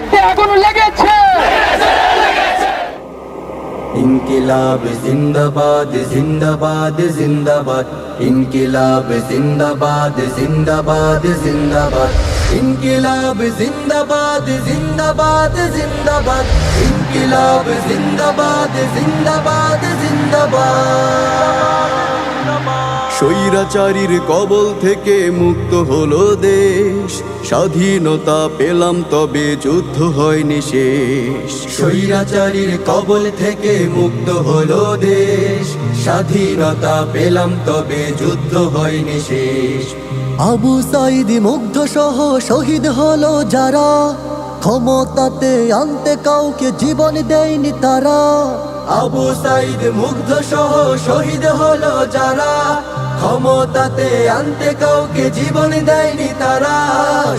রক্তে আগুন লেগেছে। ইনকিলাব জিন্দাবাদ জিন্দাবাদ জিন্দাবাদ। ইনকিলাব জিন্দাবাদ জিন্দাবাদ জিন্দাবাদ। ইনকিলাব জিন্দাবাদ জিন্দাবাদ জিন্দাবাদ। ইনকিলাব জিন্দাবাদ জিন্দাবাদ জিন্দাবাদ। স্বৈরাচারীর কবল থেকে মুক্ত হলো দেশ। স্বাধীনতা পেলাম তবে যুদ্ধ হয়নি শেষ। স্বৈরাচারীর কবল থেকে মুক্ত হলো দেশ। স্বাধীনতা পেলাম তবে যুদ্ধ হয়নি শেষ। আবু সাইদ মুগ্ধ সহ শহীদ হলো যারা। ক্ষমতাতে আনতে কাউকে জীবন দেয়নি তারা। আবু সাইদ মুগ্ধ সহ শহীদ হলো যারা। ক্ষমতাতে আনতে কাউকে জীবন দেয়নি তারা।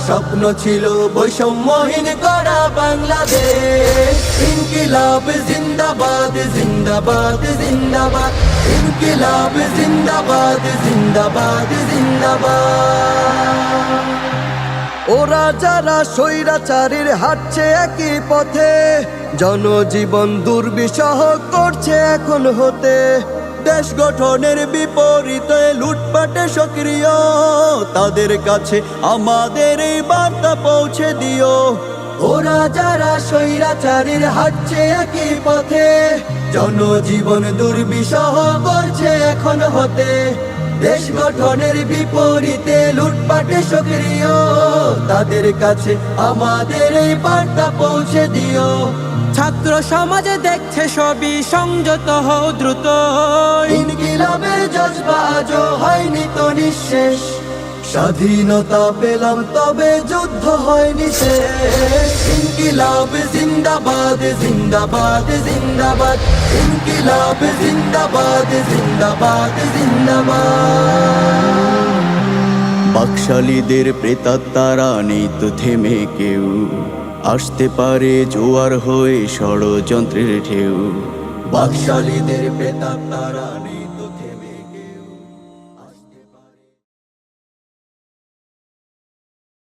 স্বপ্ন ছিল বৈষম্যহীন করা বাংলাদেশ। ইনকিলাব জিন্দাবাদ জিন্দাবাদ জিন্দাবাদ। ইনকিলাব জিন্দাবাদ জিন্দাবাদ জিন্দাবাদ। ওরা যারা স্বৈরাচারীর হাঁটছে একই পথে, জনজীবন দুর্বিষহ করছে এখন হতে। দেশ গঠনের বিপরীতে লুটপাটে সক্রিয়। তাদের কাছে আমাদের এই বার্তা পৌঁছে দিও। ওরা যারা স্বৈরাচারীর হাঁটছে একই পথে, জনজীবন দুর্বিষহ করছে এখন হতে। দেশ গঠনের বিপরীতে লুটপাটে সক্রিয়, তাদের কাছে আমাদের এই বার্তা পৌঁছে দিও। ছাত্র সমাজে দেখছে সবই সংযত হও দ্রুত। নিঃশেষ। স্বাধীনতা পেলাম, তবে যুদ্ধ হয়নি শেষ। ইনকিলাব জিন্দাবাদ জিন্দাবাদ জিন্দাবাদ। ইনকিলাব জিন্দাবাদ জিন্দাবাদ জিন্দাবাদ। বাকশালীদের প্রেতাত্মারা নেই তো থেমে কেউ। আসতে পারে জোয়ার হয়ে ষড়যন্ত্রের ঢেউ। বাকশালীদের প্রেতাত্মারা নেই